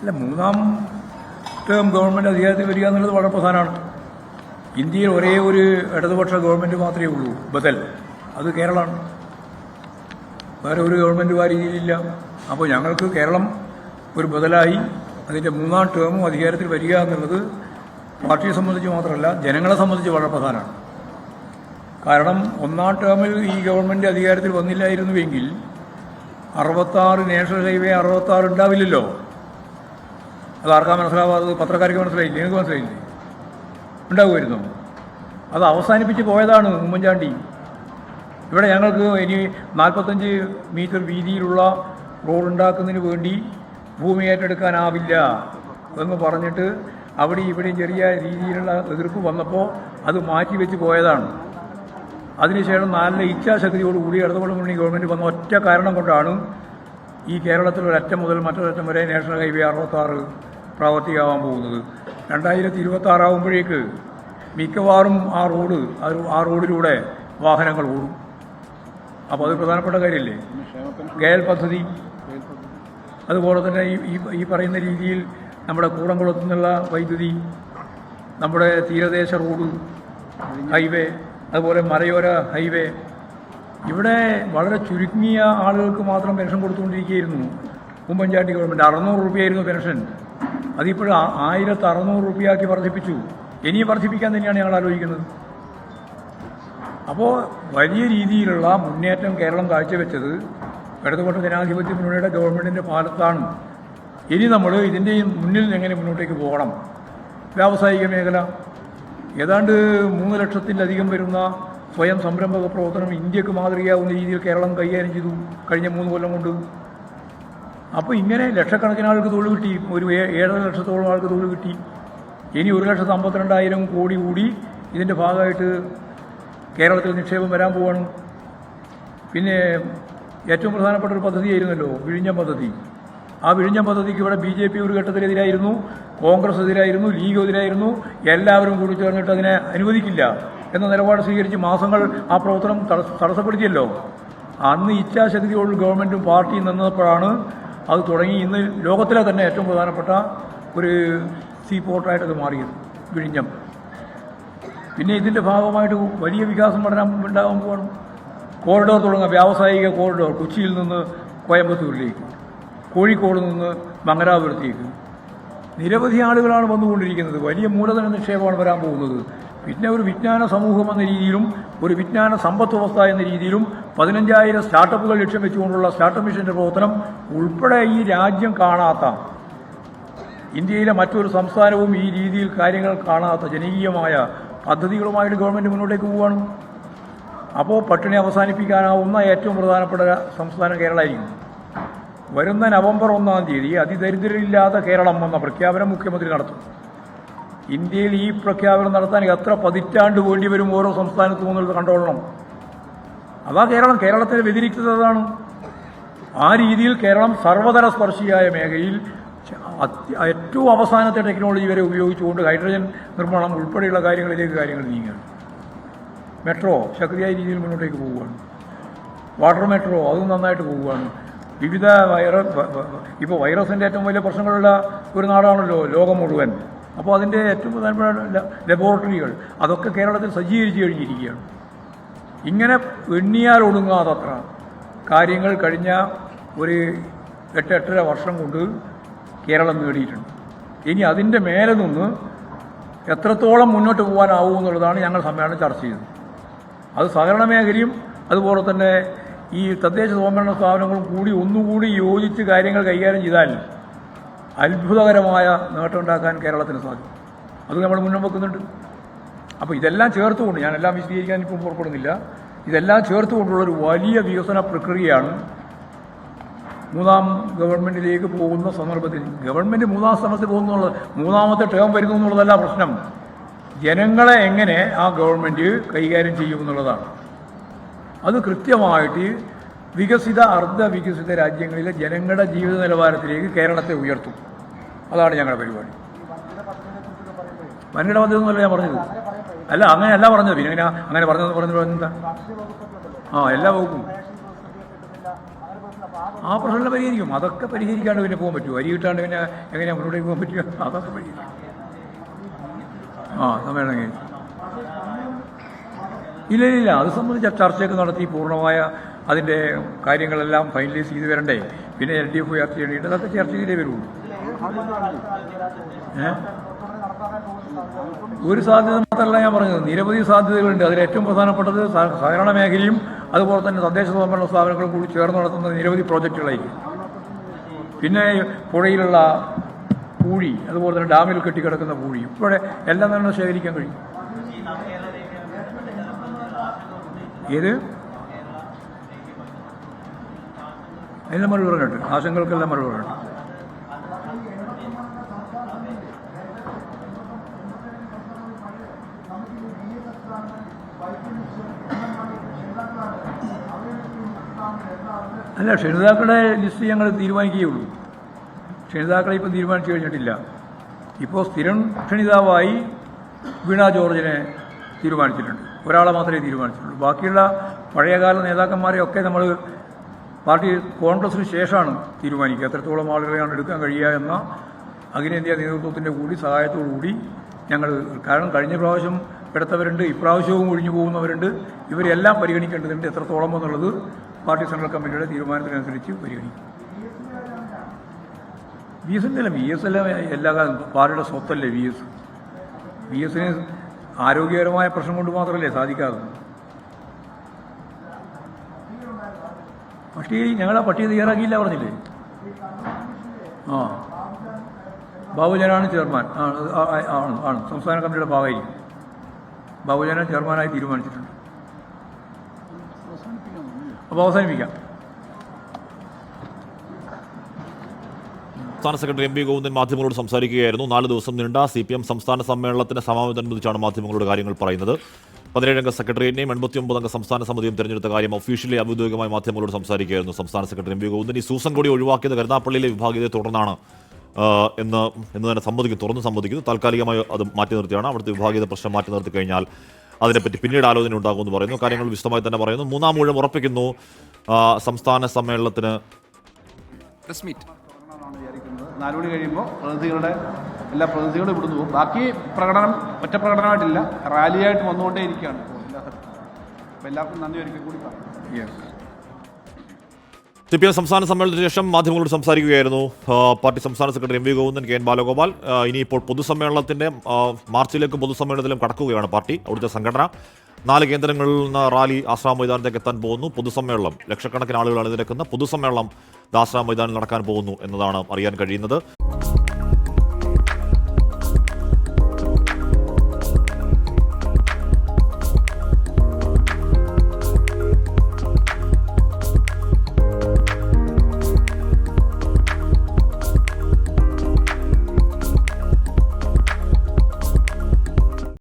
അല്ല മൂന്നാം term government അധികാരത്തിൽ വരിക എന്നുള്ളത് വളരെ പ്രധാനമാണ്. ഇന്ത്യയിൽ ഒരേ ഒരു ഇടതുപക്ഷ ഗവൺമെന്റ് മാത്രമേ ഉള്ളൂ ബദൽ. അത് കേരളമാണ്. വേറെ ഒരു ഗവൺമെന്റ് ആ രീതിയിലില്ല. അപ്പോൾ ഞങ്ങൾക്ക് കേരളം ഒരു ബദലായി അതിന്റെ മൂന്നാം ടേമും അധികാരത്തിൽ വരിക എന്നുള്ളത് പാർട്ടിയെ സംബന്ധിച്ച് മാത്രമല്ല ജനങ്ങളെ സംബന്ധിച്ച് വളരെ പ്രധാനമാണ്. കാരണം ഒന്നാം ടേമിൽ ഈ ഗവൺമെന്റ് അധികാരത്തിൽ വന്നില്ലായിരുന്നുവെങ്കിൽ അറുപത്താറ് നാഷണൽ ഹൈവേ അറുപത്താറ് ഉണ്ടാവില്ലല്ലോ. അത് ആർക്കാ മനസ്സിലാവാത്തത് പത്രക്കാർക്ക് മനസ്സിലായില്ലേ? നിങ്ങൾക്ക് മനസ്സിലായില്ലേ? ഉണ്ടാകുമായിരുന്നു അത് അവസാനിപ്പിച്ച് പോയതാണ് ഉമ്മൻചാണ്ടി. ഇവിടെ ഞങ്ങൾക്ക് ഇനി നാൽപ്പത്തഞ്ച് മീറ്റർ വീതിയിലുള്ള റോഡ് ഉണ്ടാക്കുന്നതിന് വേണ്ടി ഭൂമി ഏറ്റെടുക്കാനാവില്ല എന്ന് പറഞ്ഞിട്ട് അവിടെ ഇവിടെയും ചെറിയ രീതിയിലുള്ള എതിർപ്പ് വന്നപ്പോൾ അത് മാറ്റി വെച്ച് പോയതാണ്. അതിനുശേഷം നല്ല ഇച്ഛാശക്തിയോടുകൂടി ഇടതുപക്ഷ മുന്നണി ഗവൺമെന്റ് വന്ന ഒറ്റ കാരണം കൊണ്ടാണ് ഈ കേരളത്തിൽ ഒരറ്റം മുതൽ മറ്റൊരറ്റം വരെ നാഷണൽ ഹൈവേ അറുപത്താറ് പ്രാവർത്തികമാകാൻ പോകുന്നത്. രണ്ടായിരത്തി ഇരുപത്തി ആറാകുമ്പോഴേക്ക് മിക്കവാറും ആ റോഡ് ആ റോഡിലൂടെ വാഹനങ്ങൾ ഓടും. അപ്പോൾ അത് പ്രധാനപ്പെട്ട കാര്യമല്ലേ ഗയൽ പദ്ധതി. അതുപോലെ തന്നെ ഈ ഈ- പറയുന്ന രീതിയിൽ നമ്മുടെ കൂടംകുളത്തു നിന്നുള്ള വൈദ്യുതി നമ്മുടെ തീരദേശ റോഡ് ഹൈവേ അതുപോലെ മലയോര ഹൈവേ. ഇവിടെ വളരെ ചുരുങ്ങിയ ആളുകൾക്ക് മാത്രം പെൻഷൻ കൊടുത്തുകൊണ്ടിരിക്കുകയായിരുന്നു. ഉമ്മൻചാണ്ടി ഗവൺമെന്റ് അറുന്നൂറ് രൂപയായിരുന്നു പെൻഷൻ. അതിപ്പോഴും ആ- ആയിരത്തി അറുന്നൂറ് റുപ്യാക്കി വർദ്ധിപ്പിച്ചു. ഇനിയും വർദ്ധിപ്പിക്കാൻ തന്നെയാണ് ഞങ്ങൾ ആലോചിക്കുന്നത്. അപ്പോൾ വലിയ രീതിയിലുള്ള മുന്നേറ്റം കേരളം കാഴ്ചവെച്ചത് ഇടതുപക്ഷ ജനാധിപത്യ മുന്നണിയുടെ ഗവൺമെന്റിന്റെ ഭാഗത്താണ് ഇനി നമ്മൾ ഇതിന്റെ മുന്നിൽ എങ്ങനെ മുന്നോട്ടേക്ക് പോകണം? വ്യാവസായിക മേഖല. ഏതാണ്ട് മൂന്ന് ലക്ഷത്തിലധികം വരുന്ന സ്വയം സംരംഭക പ്രവർത്തനം ഇന്ത്യയ്ക്ക് മാതൃകയാവുന്ന രീതിയിൽ കേരളം കൈകാര്യം ചെയ്തു കഴിഞ്ഞ മൂന്ന് കൊല്ലം കൊണ്ട്. അപ്പോൾ ഇങ്ങനെ ലക്ഷക്കണക്കിന് ആൾക്ക് തൊഴിൽ കിട്ടി. ഒരു ഏഴര ലക്ഷത്തോളം ആൾക്ക് തൊഴിൽ കിട്ടി. ഇനി ഒരു ലക്ഷത്തി അമ്പത്തിരണ്ടായിരം കോടി കൂടി ഇതിന്റെ ഭാഗമായിട്ട് കേരളത്തിൽ നിക്ഷേപം വരാൻ പോവാണ്. പിന്നെ ഏറ്റവും പ്രധാനപ്പെട്ട ഒരു പദ്ധതിയായിരുന്നല്ലോ വിഴിഞ്ഞം പദ്ധതി. ആ വിഴിഞ്ഞം പദ്ധതിക്ക് ഇവിടെ ബി ജെ പി ഒരു ഘട്ടത്തിലെതിരായിരുന്നു കോൺഗ്രസ് എതിരായിരുന്നു ലീഗ് എതിരായിരുന്നു എല്ലാവരും കൂടി ചേർന്നിട്ട് അതിനെ അനുവദിക്കില്ല എന്ന നിലപാട് സ്വീകരിച്ച് മാസങ്ങൾ ആ പ്രവർത്തനം തടസ്സ- തടസ്സപ്പെടുത്തിയല്ലോ. അന്ന് ഇച്ഛാശക്തിയോട് ഗവൺമെന്റും പാർട്ടിയും നിന്നപ്പോഴാണ് അത് തുടങ്ങി ഇന്ന് ലോകത്തിലെ തന്നെ ഏറ്റവും പ്രധാനപ്പെട്ട ഒരു സീ പോർട്ടായിട്ട് അത് മാറിയത് വിഴിഞ്ഞം. പിന്നെ ഇതിന്റെ ഭാഗമായിട്ട് വലിയ വികാസം പഠനം ഉണ്ടാകുമ്പോൾ കോറിഡോർ തുടങ്ങുക വ്യാവസായിക കോറിഡോർ കൊച്ചിയിൽ നിന്ന് കോയമ്പത്തൂരിലേക്ക് കോഴിക്കോട് നിന്ന് മംഗലാപുരത്തേക്ക്. നിരവധി ആളുകളാണ് വന്നുകൊണ്ടിരിക്കുന്നത്. വലിയ മൂലധന നിക്ഷേപമാണ് വരാൻ പോകുന്നത്. പിന്നെ ഒരു വിജ്ഞാന സമൂഹം എന്ന രീതിയിലും ഒരു വിജ്ഞാന സമ്പത്ത് വ്യവസ്ഥ എന്ന രീതിയിലും പതിനഞ്ചായിരം സ്റ്റാർട്ടപ്പുകൾ ലക്ഷ്യം വെച്ചുകൊണ്ടുള്ള സ്റ്റാർട്ടപ്പ് മിഷന്റെ പ്രവർത്തനം ഉൾപ്പെടെ ഈ രാജ്യം കാണാത്ത ഇന്ത്യയിലെ മറ്റൊരു സംസ്ഥാനവും ഈ രീതിയിൽ കാര്യങ്ങൾ കാണാത്ത ജനകീയമായ പദ്ധതികളുമായിട്ട് ഗവൺമെന്റ് മുന്നോട്ടേക്ക് പോവുകയാണ് അപ്പോൾ പട്ടിണി അവസാനിപ്പിക്കാനാവുന്ന ഏറ്റവും പ്രധാനപ്പെട്ട സംസ്ഥാനം കേരളമായിരിക്കും. വരുന്ന നവംബർ ഒന്നാം തീയതി അതിദരിദ്രരില്ലാത്ത കേരളം എന്ന പ്രഖ്യാപനം മുഖ്യമന്ത്രി നടത്തും. ഇന്ത്യയിൽ ഈ പ്രഖ്യാപനം നടത്താൻ എത്ര പതിറ്റാണ്ട് വേണ്ടി വരും ഓരോ സംസ്ഥാനത്തും എന്നുള്ളത് കണ്ടോളണം. അതാ കേരളം. കേരളത്തിന് വ്യതിരിക്തതാണ് ആ രീതിയിൽ കേരളം സർവതര സ്പർശിയായ മേഖലയിൽ ഏറ്റവും അവസാനത്തെ ടെക്നോളജി വരെ ഉപയോഗിച്ചുകൊണ്ട് ഹൈഡ്രജൻ നിർമ്മാണം ഉൾപ്പെടെയുള്ള കാര്യങ്ങളിലേക്ക് കാര്യങ്ങൾ നീങ്ങുകയാണ് മെട്രോ ശക്തിയായ രീതിയിൽ മുന്നോട്ടേക്ക് പോവുകയാണ്. വാട്ടർ മെട്രോ അതും നന്നായിട്ട് പോവുകയാണ്. വിവിധ വൈറസ് ഇപ്പോൾ വൈറസിന്റെ ഏറ്റവും വലിയ പ്രശ്നങ്ങളുള്ള ഒരു നാടാണല്ലോ ലോകം മുഴുവൻ. അപ്പോൾ അതിന്റെ ഏറ്റവും പ്രധാനപ്പെട്ട ലബോറട്ടറികൾ അതൊക്കെ കേരളത്തിൽ സജ്ജീകരിച്ച് കഴിഞ്ഞിരിക്കുകയാണ്. ഇങ്ങനെ എണ്ണിയാൽ ഒടുങ്ങാതത്ര കാര്യങ്ങൾ കഴിഞ്ഞ ഒരു എട്ട് എട്ടര വർഷം കൊണ്ട് കേരളം നേടിയിട്ടുണ്ട്. ഇനി അതിന്റെ മേലെ നിന്ന് എത്രത്തോളം മുന്നോട്ട് പോകാനാവും എന്നുള്ളതാണ് ഞങ്ങൾ സമ്മേളനം ചർച്ച ചെയ്തത്. അത് സഹകരണ മേഖലയും അതുപോലെ തന്നെ ഈ തദ്ദേശ സ്വയംഭരണ സ്ഥാപനങ്ങളും കൂടി ഒന്നുകൂടി യോജിച്ച് കാര്യങ്ങൾ കൈകാര്യം ചെയ്താൽ അത്ഭുതകരമായ നേട്ടമുണ്ടാക്കാൻ കേരളത്തിന് സാധിക്കും. അത് നമ്മൾ മുന്നോട്ട് വെക്കുന്നുണ്ട്. അപ്പോൾ ഇതെല്ലാം ചേർത്തുകൊണ്ട് ഞാൻ എല്ലാം വിശദീകരിക്കാൻ ഇപ്പം പുറപ്പെടുന്നില്ല. ഇതെല്ലാം ചേർത്തുകൊണ്ടുള്ളൊരു വലിയ വികസന പ്രക്രിയയാണ് മൂന്നാം ഗവൺമെന്റിലേക്ക് പോകുന്ന സന്ദർഭത്തിൽ. ഗവൺമെന്റ് മൂന്നാം സ്ഥാനത്ത് പോകുന്നുള്ളത് മൂന്നാമത്തെ ടേം വരുന്നു എന്നുള്ളതല്ല പ്രശ്നം. ജനങ്ങളെ എങ്ങനെ ആ ഗവൺമെന്റ് കൈകാര്യം ചെയ്യുമെന്നുള്ളതാണ് അത് കൃത്യമായിട്ട് വികസിത അർദ്ധ വികസിത രാജ്യങ്ങളിലെ ജനങ്ങളുടെ ജീവിത നിലവാരത്തിലേക്ക് കേരളത്തെ ഉയർത്തും. അതാണ് ഞങ്ങളുടെ പരിപാടി. വൻകിട പദ്ധതി എന്നല്ല ഞാൻ പറഞ്ഞത്. അല്ല അങ്ങനെയല്ല പറഞ്ഞത്. പിന്നെ അങ്ങനെ അങ്ങനെ പറഞ്ഞത് പറഞ്ഞത് എന്താ? ആ എല്ലാ വകുപ്പും. ആ പ്രശ്നങ്ങൾ പരിഹരിക്കും. അതൊക്കെ പരിഹരിക്കാണ്ട് പിന്നെ പോകാൻ പറ്റുമോ? അരി കിട്ടാണ്ട് പിന്നെ എങ്ങനെയാണ് മുന്നോട്ടേക്ക് പോകാൻ പറ്റുക? അതൊക്കെ പരിഹരിക്കും. ആ സമ്മേളനം ഇല്ല, ഇല്ല. അത് സംബന്ധിച്ച ചർച്ചയൊക്കെ നടത്തി പൂർണമായ അതിന്റെ കാര്യങ്ങളെല്ലാം ഫൈനലൈസ് ചെയ്ത് വരണ്ടേ? പിന്നെ എൽ ഡി എഫ് യാത്ര ചെയ്യേണ്ടി അതൊക്കെ ചർച്ച ചെയ്തേ വരുള്ളൂ. ഒരു സാധ്യത മാത്രമല്ല ഞാൻ പറഞ്ഞത്. നിരവധി സാധ്യതകളുണ്ട്. അതിൽ ഏറ്റവും പ്രധാനപ്പെട്ടത് സഹ- സഹകരണ മേഖലയും അതുപോലെ തന്നെ തദ്ദേശ സ്വയംഭരണ സ്ഥാപനങ്ങളും കൂടി ചേർന്ന് നടത്തുന്ന നിരവധി പ്രോജക്റ്റുകളായിരിക്കും. പിന്നെ പുഴയിലുള്ള പൂഴി അതുപോലെ തന്നെ ഡാമിൽ കെട്ടിക്കിടക്കുന്ന പൂഴി. ഇപ്പോഴെ എല്ലാം തന്നെ ശേഖരിക്കാൻ കഴിയും. ഏത്? അതിന് മറുപടി പറഞ്ഞിട്ട് ആശങ്കകൾക്കെല്ലാം മറുപടി പറഞ്ഞിട്ട് അല്ല ക്ഷണിതാക്കളുടെ ലിസ്റ്റ് ഞങ്ങൾ തീരുമാനിക്കുകയുള്ളൂ ക്ഷണിതാക്കളെ ഇപ്പം തീരുമാനിച്ചു കഴിഞ്ഞിട്ടില്ല. ഇപ്പോൾ സ്ഥിരം ക്ഷണിതാവായി വീണ ജോർജിനെ തീരുമാനിച്ചിട്ടുണ്ട്. ഒരാളെ മാത്രമേ തീരുമാനിച്ചിട്ടുള്ളൂ. ബാക്കിയുള്ള പഴയകാല നേതാക്കന്മാരെയൊക്കെ നമ്മൾ പാർട്ടി കോൺഗ്രസിന് ശേഷമാണ് തീരുമാനിക്കുക. എത്രത്തോളം ആളുകളെയാണ് എടുക്കാൻ കഴിയുക എന്ന അഖിലേന്ത്യാ നേതൃത്വത്തിന്റെ കൂടി സഹായത്തോടു കൂടി ഞങ്ങൾ കാരണം കഴിഞ്ഞ പ്രാവശ്യം എടുത്തവരുണ്ട് ഇപ്രാവശ്യവും ഒഴിഞ്ഞു പോകുന്നവരുണ്ട്. ഇവരെല്ലാം പരിഗണിക്കേണ്ടതുണ്ട് എത്രത്തോളം എന്നുള്ളത് പാർട്ടി സെൻട്രൽ കമ്മിറ്റിയുടെ തീരുമാനത്തിനനുസരിച്ച് പരിഗണിക്കും. വി എസ് എല്ലാം വി എസ് എല്ലാം എല്ലാ പാർട്ടിയുടെ സ്വത്തല്ലേ വി എസ്? വി എസിന് ആരോഗ്യകരമായ പ്രശ്നം കൊണ്ട് മാത്രമല്ലേ സാധിക്കാതെ. പട്ടിക ഞങ്ങളാ പട്ടിക തയ്യാറാക്കിയില്ല പറഞ്ഞില്ലേ? ആ. ബാബുജനാണ് ചെയർമാൻ. ആണ്. ആണ്. സംസ്ഥാന കമ്മിറ്റിയുടെ ഭാഗമായി ബാബുജന ചെയർമാനായി തീരുമാനിച്ചിട്ടുണ്ട്. അപ്പോൾ അവസാനിപ്പിക്കാം. സംസ്ഥാന സെക്രട്ടറി എം പി ഗോവിന്ദൻ മാധ്യമങ്ങളോട് സംസാരിക്കുകയായിരുന്നു. നാല് ദിവസം നീണ്ട സി പി എം സംസ്ഥാന സമ്മേളനത്തിന്റെ സമാപനത്തോടനുബന്ധിച്ചാണ് മാധ്യമങ്ങളോട് കാര്യങ്ങൾ പറയുന്നത്. പതിനേഴംഗ സെക്രട്ടേറിയറ്റിനെയും എൺപത്തി അംഗ സംസ്ഥാന സമിതിയും തെരഞ്ഞെടുത്ത കാര്യം ഒഫീഷ്യലി ഔദ്യോഗികമായി മാധ്യമങ്ങളോട് സംസാരിക്കുകയായിരുന്നു. സംസ്ഥാന സെക്രട്ടറി എം വി ഗോവിന്ദൻ. ഈ സൂസൻ കൂടി ഒഴിവാക്കിയത് കരുനാപ്പള്ളിയിലെ വിഭാഗീയതയെ തുടർന്നാണ്. എന്ന് എന്ന് തന്നെ സമ്മതിക്കും തുറന്ന് സമ്മതിക്കുന്നു. താൽക്കാലികമായി അത് മാറ്റി നിർത്തിയാണ്. അവിടുത്തെ വിഭാഗീയത പ്രശ്നം മാറ്റി നിർത്തി കഴിഞ്ഞാൽ അതിനെപ്പറ്റി പിന്നീട് ആലോചന ഉണ്ടാകുമെന്ന് പറയുന്നു. കാര്യങ്ങൾ വിശദമായി തന്നെ പറയുന്നു. മൂന്നാം ഊഴം ഉറപ്പിക്കുന്നു. സംസ്ഥാന സമ്മേളനത്തിന് പ്രസ് മീറ്റ് തുടങ്ങണമെന്നാണ് മണി കഴിയുമ്പോൾ പ്രതിനിധികളുടെ എല്ലാ പ്രതിനിധികളും ഇവിടുന്ന് പോകും. ബാക്കി പ്രകടനം ഒറ്റ പ്രകടനമായിട്ടില്ല. റാലിയായിട്ട് വന്നുകൊണ്ടേ ഇരിക്കുകയാണ്. എല്ലാ എല്ലാവർക്കും നന്ദി ഒരിക്കൽ കൂടി സി പി എം സംസ്ഥാന സമ്മേളനത്തിന് ശേഷം മാധ്യമങ്ങളോട് സംസാരിക്കുകയായിരുന്നു. പാർട്ടി സംസ്ഥാന secretary M V Govindan K N Balagopal. ഇനിയിപ്പോൾ പൊതുസമ്മേളനത്തിന്റെ മാർച്ചിലേക്കും പൊതുസമ്മേളനത്തിലും കടക്കുകയാണ് പാർട്ടി അവിടുത്തെ സംഘടന. നാല് കേന്ദ്രങ്ങളിൽ നിന്ന് റാലി ആശ്രാം മൈതാനത്തേക്ക് എത്താൻ പോകുന്നു. പൊതുസമ്മേളനം ലക്ഷക്കണക്കിന് ആളുകൾ അണിനിരക്കുന്ന പൊതുസമ്മേളനം ദാശ്രാം മൈതാനിൽ നടക്കാൻ പോകുന്നു എന്നതാണ് അറിയാൻ കഴിയുന്നത്.